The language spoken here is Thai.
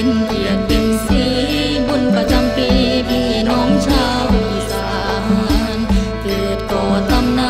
เป็นเกียรติเป็นสีบุญประจำปีพี่น้องชาวอีสานเกิดก่อตำนาน